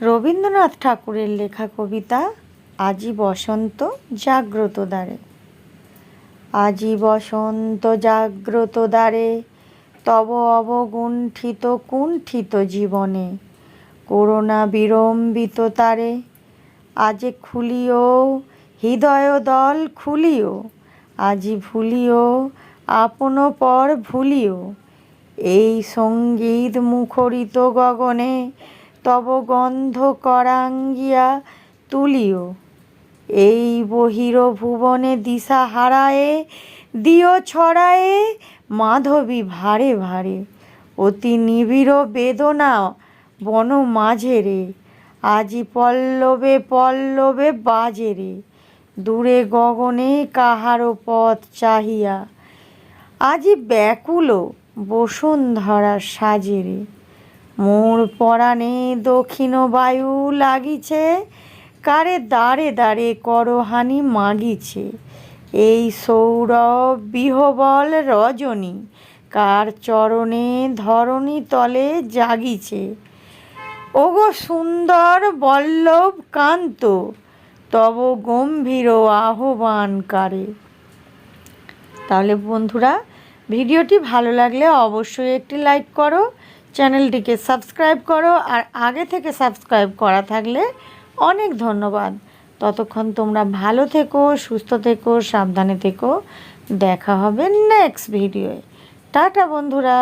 রবীন্দ্রনাথ ঠাকুরের লেখা কবিতা আজি বসন্ত জাগ্রত দ্বারে আজি বসন্ত জাগ্রত দ্বারে, তব অবগুণ্ঠিত কুণ্ঠিত জীবনে, করোনা বিড়ম্বিত তারে, আজে খুলিও হৃদয় দল খুলিও, আজি ভুলিও আপন পর ভুলিও, এই সংগীত মুখরিত গগনে তব গন্ধ করাঙ্গিয়া তুলিও। এই বহির ভুবনে দিশা হারায়ে, দিও ছড়ায়ে, মাধবী ভারে ভারে। অতি নিবিড় বেদনা বন মাঝে রে, আজি পল্লবে পল্লবে বাজে রে। দূরে গগনে কাহারো পথ চাহিয়া, আজি ব্যাকুল বসুন্ধরা সাজে রে। মোর পরাণে দক্ষিণ বায়ু লাগিছে, কারে দাঁড়ে দাঁড়ে করহানি মাগিছে। এই সৌরভ বিহবল রজনী, কার চরণে ধরণী তলে জাগিছে। ওগো সুন্দর বল্লভ কান্ত, তব গম্ভীর আহ্বান কারে। তাহলে বন্ধুরা, ভিডিওটি ভালো লাগলে অবশ্যই একটি লাইক করো চ্যানেলটিকে সাবস্ক্রাইব করো আর আগে থেকে সাবস্ক্রাইব করা থাকলে অনেক ধন্যবাদ। ততক্ষণ তোমরা ভালো থেকো, সুস্থ থেকো, সাবধানে থেকো। দেখা হবে নেক্সট ভিডিওয়ে টাটা বন্ধুরা।